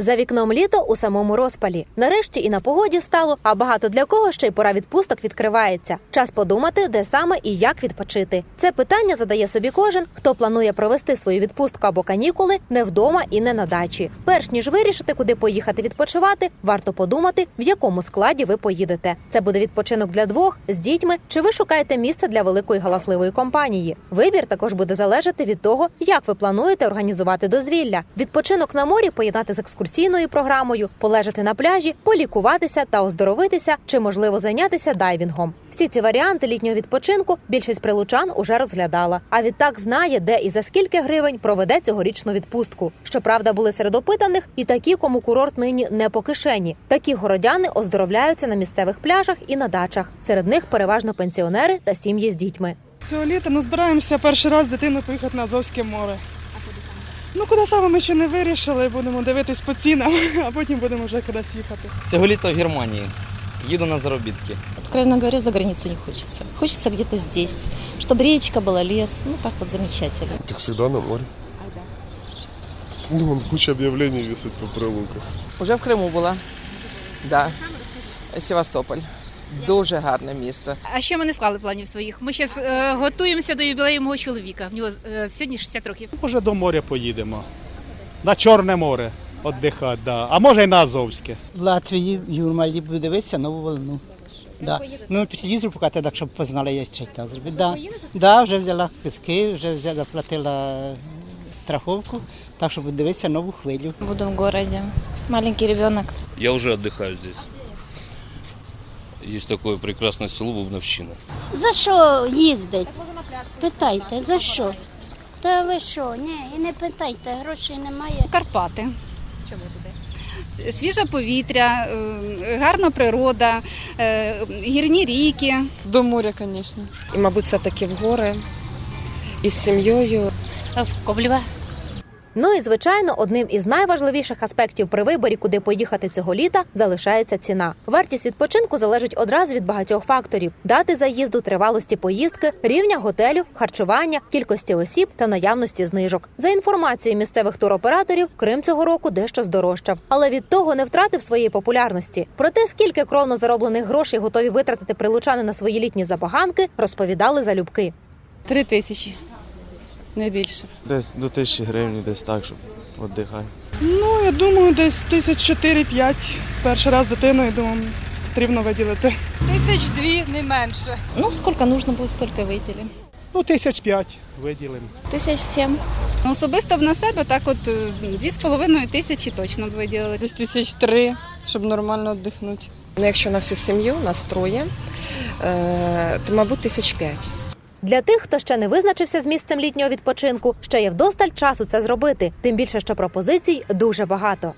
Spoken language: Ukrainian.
За вікном літо у самому розпалі. Нарешті і на погоді стало, а багато для кого ще й пора відпусток відкривається. Час подумати, де саме і як відпочити. Це питання задає собі кожен, хто планує провести свою відпустку або канікули не вдома і не на дачі. Перш ніж вирішити, куди поїхати відпочивати, варто подумати, в якому складі ви поїдете. Це буде відпочинок для двох з дітьми, чи ви шукаєте місце для великої галасливої компанії. Вибір також буде залежати від того, як ви плануєте організувати дозвілля. Відпочинок на морі поєднати з екскурсійною програмою, полежати на пляжі, полікуватися та оздоровитися, чи можливо зайнятися дайвінгом. Всі ці варіанти літнього відпочинку більшість прилучан уже розглядала. А відтак знає, де і за скільки гривень проведе цьогорічну відпустку. Щоправда, були серед опитаних і такі, кому курорт нині не по кишені. Такі городяни оздоровляються на місцевих пляжах і на дачах. Серед них переважно пенсіонери та сім'ї з дітьми. Цього літа ну, збираємося перший раз з дитиною поїхати на Азовське море. Ну, куди саме ми ще не вирішили, будемо дивитись по цінам, а потім будемо вже кудись їхати. Цього літа в Германії. Їду на заробітки. Откровенно говоря, за границу не хочется. Хочется где-то здесь, чтобы речка была, лес. Ну так вот замечательно. Так всегда на море. Ну, вон куча объявлений висит по прилуках. Уже в Криму була. Да. Севастополь. Дуже гарне місце. А ще ми не склали планів своїх. Ми зараз е, готуємося до ювілею мого чоловіка. В нього е, сьогодні 60 років. Може до моря поїдемо. На Чорне море віддихати, да. а може й на Азовське. В Латвії, Юрмалі буду дивитися нову волну. Да. Ну, по телевізору показати, так, щоб познала, як чи так зробити. Да. Да, вже взяла квитки, вже взяла, платила страховку, так, щоб дивитися нову хвилю. Буду в городе. Маленький ребенок. Я уже отдыхаю здесь. Есть такое прекрасное село Бубновщина. За що їздить? Питайте, за що? Та ви що? Ні, і не питайте, грошей немає. Карпати. Чому туди? Свіже повітря, е, гарна природа, е, гірні ріки. До моря, звісно. І, мабуть, все-таки в гори із сім'єю. В Коблєва. Ну і звичайно, одним із найважливіших аспектів при виборі, куди поїхати цього літа, залишається ціна. Вартість відпочинку залежить одразу від багатьох факторів: дати заїзду, тривалості поїздки, рівня готелю, харчування, кількості осіб та наявності знижок. За інформацією місцевих туроператорів, Крим цього року дещо здорожчав, але від того не втратив своєї популярності. Про те, скільки кровно зароблених грошей готові витратити прилучани на свої літні забаганки, розповідали залюбки. Три тисячі, не більше. Десь до тисячі гривень, десь так, щоб віддихати. Ну, я думаю, десь тисяч чотири-п'ять з перший раз дитиною, думаю, потрібно виділити. Тисяч дві, не менше. Ну, сколько нужно будет, столько выделим. Ну, тисяч п'ять виділимо. Тысяч семь. Ну, Особисто б на себе так от е, дві з половиною тисячі точно б виділили. Десь тисяч три, щоб нормально віддихнути. Ну, якщо на всю сім'ю, нас троє, е, то, мабуть, тисяч п'ять. Для тих, хто ще не визначився з місцем літнього відпочинку, ще є вдосталь часу це зробити. Тим більше, що пропозицій дуже багато.